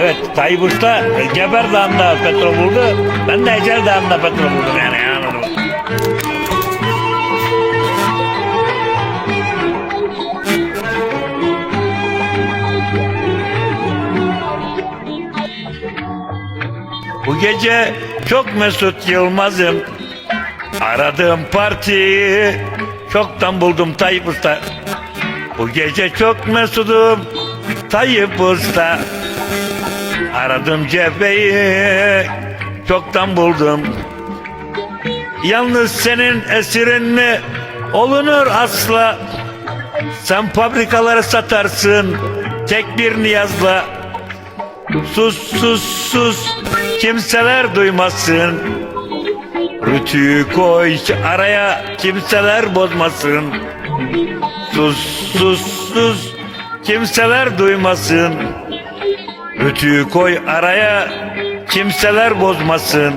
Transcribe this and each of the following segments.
Evet Tayyip Usta Geber Dağı'nda petrol buldu. Ben de Ecel Dağı'nda petrol buldum yani. anladın mı? Bu gece çok Mesut Yılmaz'ım. Aradığım partiyi çoktan buldum Tayyip Usta. Bu gece çok mesudum Tayyip Usta. Aradım cepheyi çoktan buldum. Yalnız senin esirin mi olunur asla. Sen fabrikaları satarsın tek bir niyazla. Sus sus sus kimseler duymasın. Rütüyü koy araya kimseler bozmasın. Sus sus sus kimseler duymasın. Rütüyü koy araya kimseler bozmasın.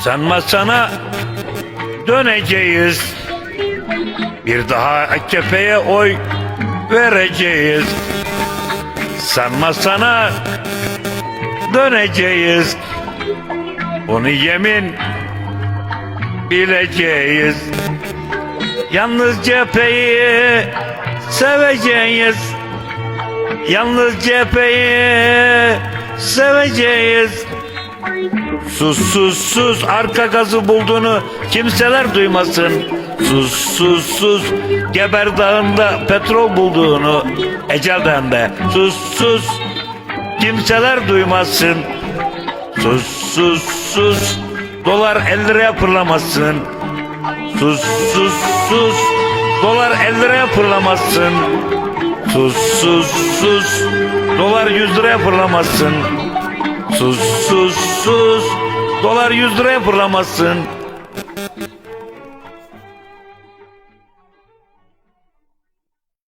Sanma sana döneceğiz. Bir daha AKP'ye oy vereceğiz. Sanma sana döneceğiz. Bunu yemin bileceğiz. Yalnız cepheyi seveceğiz. Yalnız cepheyi seveceğiz. Sus sus sus arka gazı bulduğunu kimseler duymasın. Sus sus sus Geber Dağı'nda petrol bulduğunu Ecel Dağı'nda. Sus sus kimseler duymasın. Sus sus sus dolar 50 liraya fırlamasın. Sus sus sus dolar 50 liraya fırlamasın. Sus sus sus dolar 100 liraya fırlamasın. Sus sus sus dolar 100 liraya fırlamasın.